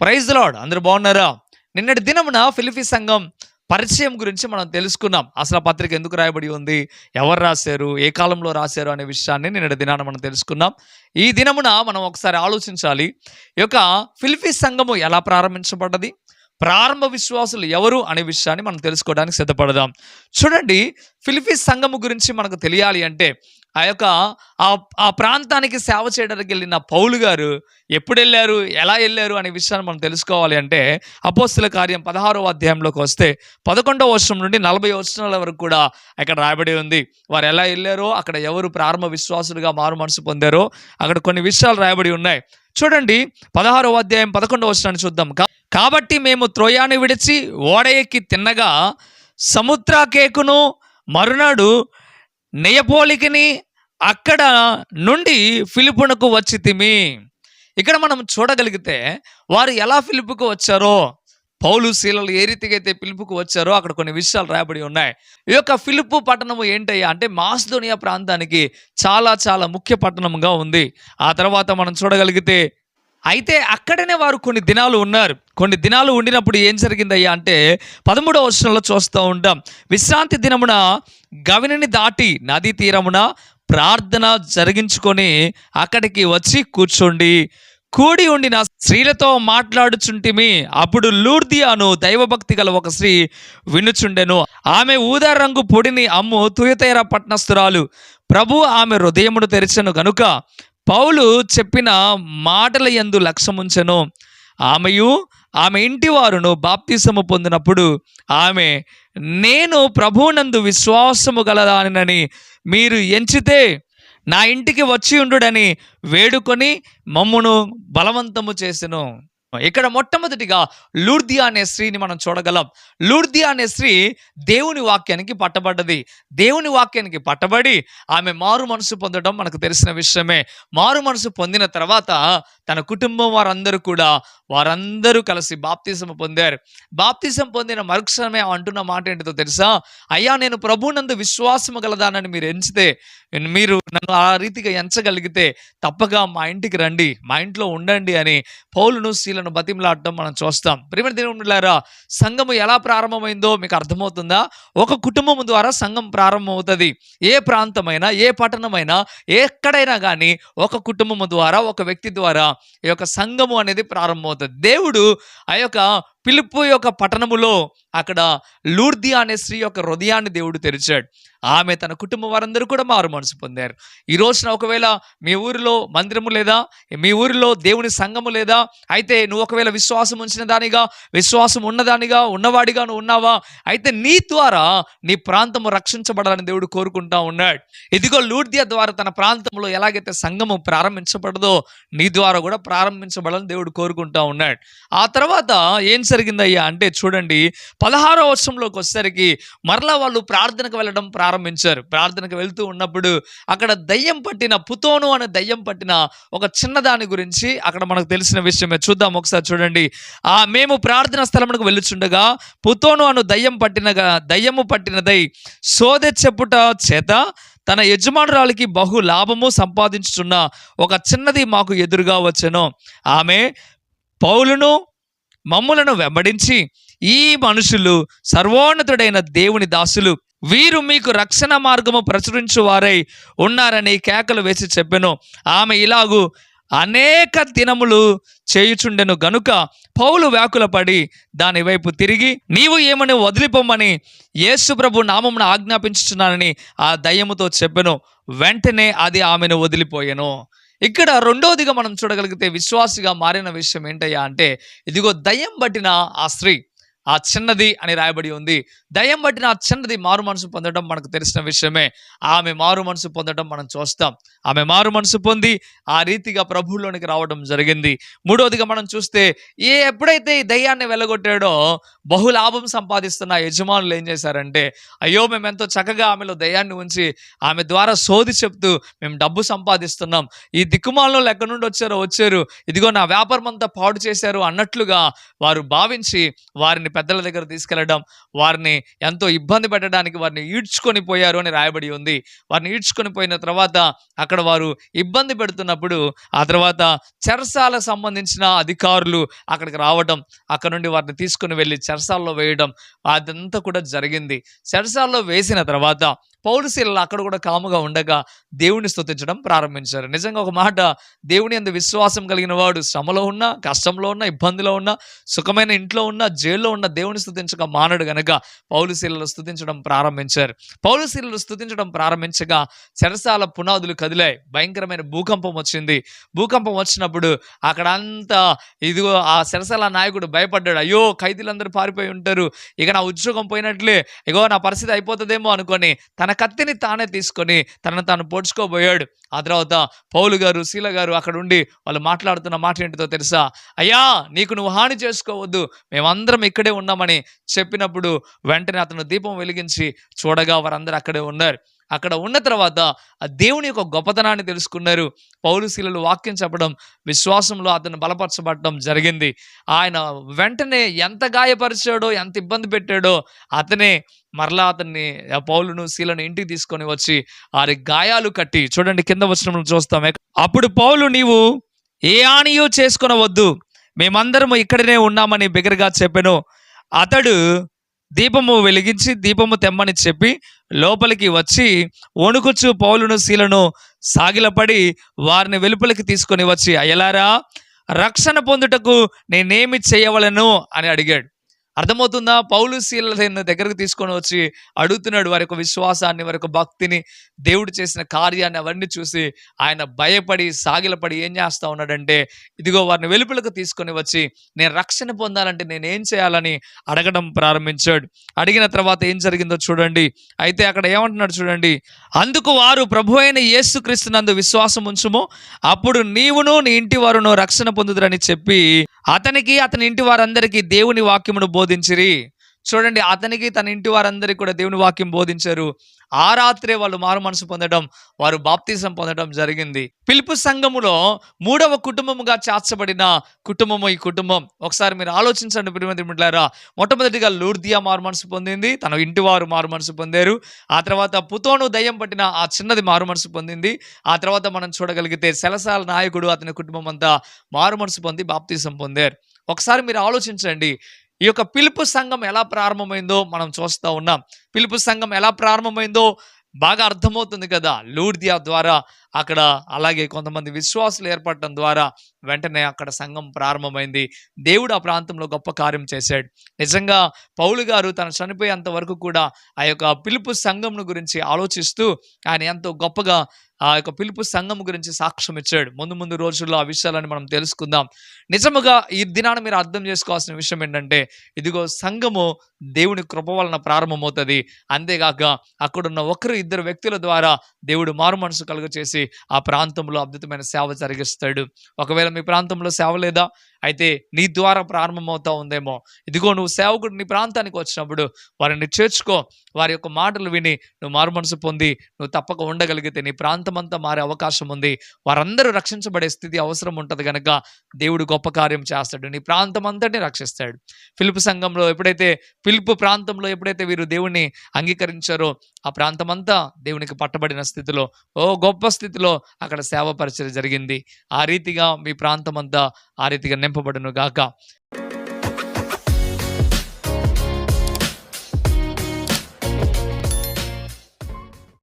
Praise lord అందరూ బాగున్నారా? నిన్నటి దినమున ఫిలిపి సంఘం పరిచయం గురించి మనం తెలుసుకున్నాం. అసలు ఆ పత్రిక ఎందుకు రాయబడి ఉంది? ఎవరు రాశారు? ఏ కాలంలో రాశారు అనే విషయాన్ని నిన్నటి దినాన మనం తెలుసుకున్నాం. ఈ దినమున మనం ఒకసారి ఆలోచించాలి. ఈ యొక్క ఫిలిపి సంఘము ఎలా ప్రారంభించబడ్డది? ప్రారంభ విశ్వాసులు ఎవరు అనే విషయాన్ని మనం తెలుసుకోవడానికి సిద్ధపడదాం. చూడండి ఫిలిపీస్ సంఘము గురించి మనకు తెలియాలి అంటే ఆ యొక్క ఆ ప్రాంతానికి సేవ చేయడానికి వెళ్ళిన పౌలు గారు ఎప్పుడు వెళ్ళారు ఎలా వెళ్ళారు అనే విషయాన్ని మనం తెలుసుకోవాలి అంటే అపోస్తుల కార్యం పదహారవ అధ్యాయంలోకి వస్తే పదకొండవ వర్షం నుండి నలభై వర్షాల వరకు కూడా అక్కడ రాయబడి ఉంది. వారు ఎలా వెళ్ళారో అక్కడ ఎవరు ప్రారంభ విశ్వాసులుగా మారు మనసు పొందారో అక్కడ కొన్ని విషయాలు రాయబడి ఉన్నాయి. చూడండి పదహారవ అధ్యాయం పదకొండవ వర్షాన్ని చూద్దాం. కాబట్టి మేము త్రోయాన్ని విడిచి ఓడ ఎక్కి తిన్నగా సముద్రాకేకును మరునాడు నెయపోలికిని అక్కడ నుండి ఫిలిపునకు వచ్చి తిమి. ఇక్కడ మనం చూడగలిగితే వారు ఎలా ఫిలిపుకు వచ్చారో పౌలు శీలలు ఏ రీతిగా అయితే పిలుపుకు వచ్చారో అక్కడ కొన్ని విషయాలు రాయబడి ఉన్నాయి. ఈ యొక్క ఫిలిపు పట్టణము ఏంటయ్యా? అంటే మాస్దోనియా ప్రాంతానికి చాలా చాలా ముఖ్య పట్టణంగా ఉంది. ఆ తర్వాత మనం చూడగలిగితే అయితే అక్కడనే వారు కొన్ని దినాలు ఉన్నారు. కొన్ని దినాలు ఉండినప్పుడు ఏం జరిగిందయ్యా అంటే పదమూడవ వర్షంలో చూస్తూ ఉంటాం. విశ్రాంతి దినమున గవినిని దాటి నదీ తీరమున ప్రార్థన జరిగించుకొని అక్కడికి వచ్చి కూర్చోండి కూడి ఉండిన స్త్రీలతో మాట్లాడుచుంటిమి. అప్పుడు లూర్దియాను దైవభక్తి గల ఒక స్త్రీ వినుచుండెను. ఆమె ఊదా రంగు పొడిని అమ్ము తుయతేర పట్నస్తురాలు ప్రభు ఆమె హృదయమును తెరిచెను గనుక పౌలు చెప్పిన మాటల యందు లక్ష్యముంచెను. ఆమెయు ఆమె ఇంటి వారును బాప్తిసము పొందినప్పుడు ఆమె నేను ప్రభువునందు విశ్వాసము గలదానని మీరు ఎంచితే నా ఇంటికి వచ్చి ఉండుడని వేడుకొని మమ్మును బలవంతము చేసెను. ఇక్కడ మొట్టమొదటిగా లూర్దియా అనే స్త్రీని మనం చూడగలం. లూర్దియా అనే స్త్రీ దేవుని వాక్యానికి పట్టబడ్డది. దేవుని వాక్యానికి పట్టబడి ఆమె మారు మనసు పొందడం మనకు తెలిసిన విషయమే. మారు మనసు పొందిన తర్వాత తన కుటుంబం వారందరూ కూడా వారందరూ కలిసి బాప్తిసం పొందారు. బాప్తిసం పొందిన మరుక్షణమే అంటున్న మాట ఏంటిదో తెలుసా? అయ్యా నేను ప్రభునందు విశ్వాసము గలదానని మీరు ఎంచితే మీరు నన్ను ఆ రీతిగా ఎంచగలిగితే తప్పగా మా ఇంటికి రండి మా ఇంట్లో ఉండండి అని పౌలును శీలను బతిమలాడటం మనం చూస్తాం. ప్రేమ దేవులారా సంఘము ఎలా ప్రారంభమైందో మీకు అర్థమవుతుందా? ఒక కుటుంబం ద్వారా సంఘం ప్రారంభమవుతుంది. ఏ ప్రాంతమైనా ఏ పట్టణమైనా ఎక్కడైనా కానీ ఒక కుటుంబము ద్వారా ఒక వ్యక్తి ద్వారా ఈ యొక్క సంఘము అనేది ప్రారంభమవుతుంది. దేవుడు ఆ యొక్క పిలుపు యొక్క పట్టణములో అక్కడ లూర్ది అనే స్త్రీ యొక్క హృదయాన్ని దేవుడు తెరిచాడు. ఆమె తన కుటుంబం వారందరూ కూడా మారు మనసు పొందారు. ఈ రోజున ఒకవేళ మీ ఊరిలో మందిరము లేదా మీ ఊరిలో దేవుని సంఘము లేదా అయితే నువ్వు ఒకవేళ విశ్వాసం ఉంచిన దానిగా విశ్వాసం ఉన్నదానిగా ఉన్నవాడిగా నువ్వు ఉన్నావా? అయితే నీ ద్వారా నీ ప్రాంతము రక్షించబడాలని దేవుడు కోరుకుంటా ఉన్నాడు. ఇదిగో లూర్దియా ద్వారా తన ప్రాంతంలో ఎలాగైతే సంఘము ప్రారంభించబడదో నీ ద్వారా కూడా ప్రారంభించబడాలని దేవుడు కోరుకుంటా ఉన్నాడు. ఆ తర్వాత ఏం జరిగిందయ్యా? అంటే చూడండి పదహారో వర్షంలోకి వచ్చేసరికి మరలా వాళ్ళు ప్రార్థనకు వెళ్ళడం ప్రారంభించారు. ప్రార్థనకు వెళ్తూ ఉన్నప్పుడు అక్కడ దయ్యం పట్టిన పుతోను అనే దయ్యం పట్టిన ఒక చిన్నదాని గురించి అక్కడ మనకు తెలిసిన విషయమే. చూద్దాం ఒకసారి చూడండి. ఆ మేము ప్రార్థన స్థలమునకు వెళ్ళుచుండగా పుతోను అను దయ్యం పట్టిన దయ్యము పట్టినదై సోదె చెప్పుట చేత తన యజమానురాలికి బహు లాభము సంపాదించుచున్న ఒక చిన్నది మాకు ఎదురుగా వచ్చెను. ఆమె పౌలును మమ్ములను వెంబడించి ఈ మనుషులు సర్వోన్నతుడైన దేవుని దాసులు. వీరు మీకు రక్షణ మార్గము ప్రచురించు వారై ఉన్నారని కేకలు వేసి చెప్పెను. ఆమె ఇలాగు అనేక దినములు చేయుచుండెను గనుక పౌలు వ్యాకులపడి దాని వైపు తిరిగి నీవు ఏమని వదిలిపోమని యేసు ప్రభు ఆజ్ఞాపించుచున్నానని ఆ దయ్యముతో చెప్పెను. వెంటనే అది ఆమెను వదిలిపోయెను. ఇక్కడ రెండోదిగా మనం చూడగలిగితే విశ్వాసిగా మారిన విషయం ఏంటయ్యా అంటే ఇదిగో దయ్యం పట్టిన ఆ స్త్రీ. ఆ చిన్నది అని రాయబడి ఉంది. దయ్యం బట్టిన ఆ చిన్నది మారు మనసు పొందడం మనకు తెలిసిన విషయమే. ఆమె మారు మనసు పొందడం మనం చూస్తాం. ఆమె మారు మనసు పొంది ఆ రీతిగా ప్రభువులోనికి రావడం జరిగింది. మూడవదిగా మనం చూస్తే ఏ ఎప్పుడైతే ఈ దయ్యాన్ని వెళ్ళగొట్టాడో బహు లాభం సంపాదిస్తున్న యజమానులు ఏం చేశారంటే అయ్యో మేము ఎంతో చక్కగా ఆమెలో దయ్యాన్ని ఉంచి ఆమె ద్వారా సోది చెప్తూ మేము డబ్బు సంపాదిస్తున్నాం. ఈ దిక్కుమాలలో ఎక్కడి నుండి వచ్చారో వచ్చారు. ఇదిగో నా వ్యాపారం అంతా పాడు చేశారు అన్నట్లుగా వారు భావించి వారిని వారిని పెద్దల దగ్గర తీసుకెళ్ళడం వారిని ఎంతో ఇబ్బంది పెట్టడానికి వారిని ఈడ్చుకొని పోయారు అని రాయబడి ఉంది. వారిని ఈడ్చుకొని పోయిన తర్వాత అక్కడ వారు ఇబ్బంది పెడుతున్నప్పుడు ఆ తర్వాత చెరసాలకు సంబంధించిన అధికారులు అక్కడికి రావడం అక్కడ నుండి వారిని తీసుకుని వెళ్ళి చెరసాల్లో వేయడం అదంతా కూడా జరిగింది. చెరసాల్లో వేసిన తర్వాత పౌరుశీలలో అక్కడ కూడా కాముగా ఉండగా దేవుని స్తుతించడం ప్రారంభించారు. నిజంగా ఒక మాట దేవుని అందు విశ్వాసం కలిగిన వాడు శ్రమలో ఉన్నా కష్టంలో ఉన్నా ఇబ్బందిలో ఉన్నా సుఖమైన ఇంట్లో ఉన్నా జైల్లో ఉన్న దేవుని స్తుతించక మానడు గనక. పౌలుశీలలు స్థుతించడం ప్రారంభించారు. పౌలుశీలలు స్థుతించడం ప్రారంభించగా చెరసాల పునాదులు కదిలాయి. భయంకరమైన భూకంపం వచ్చింది. భూకంపం వచ్చినప్పుడు అక్కడ అంతా ఇదిగో ఆ చెరసాల నాయకుడు భయపడ్డాడు. అయ్యో ఖైదీలందరూ పారిపోయి ఉంటారు. ఇక నా ఉద్యోగం పోయినట్లే. ఇగో నా పరిస్థితి అయిపోతుందేమో అనుకొని తన కత్తిని తానే తీసుకొని తనను తాను పొడుచుకోబోయాడు. ఆ తర్వాత పౌలు గారు శీల గారు అక్కడ ఉండి వాళ్ళు మాట్లాడుతున్న మాట ఏంటితో తెలుసా? అయ్యా నీకు నువ్వు హాని చేసుకోవద్దు. మేమందరం ఇక్కడే ఉన్నామని చెప్పినప్పుడు వెంటనే అతను దీపం వెలిగించి చూడగా వారందరూ అక్కడే ఉన్నారు. అక్కడ ఉన్న తర్వాత ఆ దేవుని యొక్క గొప్పతనాన్ని తెలుసుకున్నారు. పౌరుశీలలు వాక్యం చెప్పడం విశ్వాసంలో అతను బలపరచబడడం జరిగింది. ఆయన వెంటనే ఎంత గాయపరిచాడో ఎంత ఇబ్బంది పెట్టాడో అతనే మరలా అతన్ని పౌలును శీలను ఇంటికి తీసుకొని వచ్చి వారి గాయాలు కట్టి చూడండి కింద వచ్చిన చూస్తామే అప్పుడు పౌలు నీవు ఏ ఆనియో చేసుకొనవద్దు. మేమందరము ఇక్కడనే ఉన్నామని బిగరగా చెప్పాను. అతడు దీపము వెలిగించి దీపము తెమ్మని చెప్పి లోపలికి వచ్చి వణుకుచు పౌలును శీలను సాగిలపడి వారిని వెలుపలికి తీసుకొని వచ్చి అయ్యలారా రక్షణ పొందుటకు నేనేమి చేయవలను? అని అడిగాడు. అర్థమవుతుందా? పౌలు శీలను దగ్గరకు తీసుకొని వచ్చి అడుగుతున్నాడు వారి యొక్క విశ్వాసాన్ని వారి యొక్క భక్తిని. దేవుడు చేసిన కార్యాన్ని అవన్నీ చూసి ఆయన భయపడి సాగిలపడి ఏం చేస్తా ఉన్నాడంటే ఇదిగో వారిని వెలుపులకు తీసుకొని వచ్చి నేను రక్షణ పొందాలంటే నేను ఏం చేయాలని అడగడం ప్రారంభించాడు. అడిగిన తర్వాత ఏం జరిగిందో చూడండి. అయితే అక్కడ ఏమంటున్నాడు చూడండి. అందుకు వారు ప్రభు అయిన యేసుక్రీస్తునందు విశ్వాసం ఉంచుము. అప్పుడు నీవును నీ ఇంటి వారును రక్షణ పొందుదరని చెప్పి అతనికి అతని ఇంటి వారందరికీ దేవుని వాక్యమును బోధించిరి. చూడండి అతనికి తన ఇంటి వారందరికీ కూడా దేవుని వాక్యం బోధించారు. ఆ రాత్రే వాళ్ళు మారు మనసు పొందడం వారు బాప్తీసం పొందడం జరిగింది. పిలుపు సంఘములో మూడవ కుటుంబముగా చాచబడిన కుటుంబము ఈ కుటుంబం. ఒకసారి మీరు ఆలోచించండి ప్రియమంత్రి మిట్లారా మొట్టమొదటిగా లూర్దియా మారు మనసు పొందింది తన ఇంటి వారు మారు మనసు పొందారు. ఆ తర్వాత పుతోను దయ్యం పట్టిన ఆ చిన్నది మారు మనసు పొందింది. ఆ తర్వాత మనం చూడగలిగితే సెలసాల నాయకుడు అతని కుటుంబం అంతా మారు మనసు పొంది బాప్తీసం పొందారు. ఒకసారి మీరు ఆలోచించండి ఈ యొక్క పిలుపు సంఘం ఎలా ప్రారంభమైందో మనం చూస్తూ ఉన్నాం. పిలుపు సంఘం ఎలా ప్రారంభమైందో బాగా అర్థమవుతుంది కదా. లూర్దియా ద్వారా అక్కడ అలాగే కొంతమంది విశ్వాసులు ఏర్పడటం ద్వారా వెంటనే అక్కడ సంఘం ప్రారంభమైంది. దేవుడు ఆ ప్రాంతంలో గొప్ప కార్యం చేశాడు. నిజంగా పౌలు గారు తను చనిపోయేంత వరకు కూడా ఆ యొక్క పిలుపు సంఘంను గురించి ఆలోచిస్తూ ఆయన ఎంతో గొప్పగా ఆ యొక్క పిలుపు సంఘం గురించి సాక్ష్యం ఇచ్చాడు. ముందు ముందు రోజుల్లో ఆ విషయాలని మనం తెలుసుకుందాం. నిజముగా ఈ దినాన మీరు అర్థం చేసుకోవాల్సిన విషయం ఏంటంటే ఇదిగో సంఘము దేవుని కృప వలన ప్రారంభమవుతుంది. అంతేగాక అక్కడున్న ఒకరు ఇద్దరు వ్యక్తుల ద్వారా దేవుడు మారు మనసు కలుగ చేసి ఆ ప్రాంతంలో అద్భుతమైన సేవ జరిగిస్తాడు. ఒకవేళ మీ ప్రాంతంలో సేవ లేదా అయితే నీ ద్వారా ప్రారంభమవుతా ఉందేమో. ఇదిగో నువ్వు సేవకుడు నీ ప్రాంతానికి వచ్చినప్పుడు వారిని చేర్చుకో. వారి యొక్క మాటలు విని నువ్వు మారు మనసు పొంది నువ్వు తప్పక ఉండగలిగితే నీ ప్రాంతం అంతా మారే అవకాశం ఉంది. వారందరూ రక్షించబడే స్థితి అవసరం ఉంటుంది కనుక దేవుడు గొప్ప కార్యం చేస్తాడు. నీ ప్రాంతం అంతటిని రక్షిస్తాడు. పిలుపు సంఘంలో ఎప్పుడైతే పిలుపు ప్రాంతంలో ఎప్పుడైతే వీరు దేవుణ్ణి అంగీకరించారో ఆ ప్రాంతం అంతా దేవునికి పట్టబడిన స్థితిలో ఓ గొప్ప స్థితిలో అక్కడ సేవ పరిచయం జరిగింది. ఆ రీతిగా మీ ప్రాంతం అంతా ఆ రీతిగా నింపబడును గాక.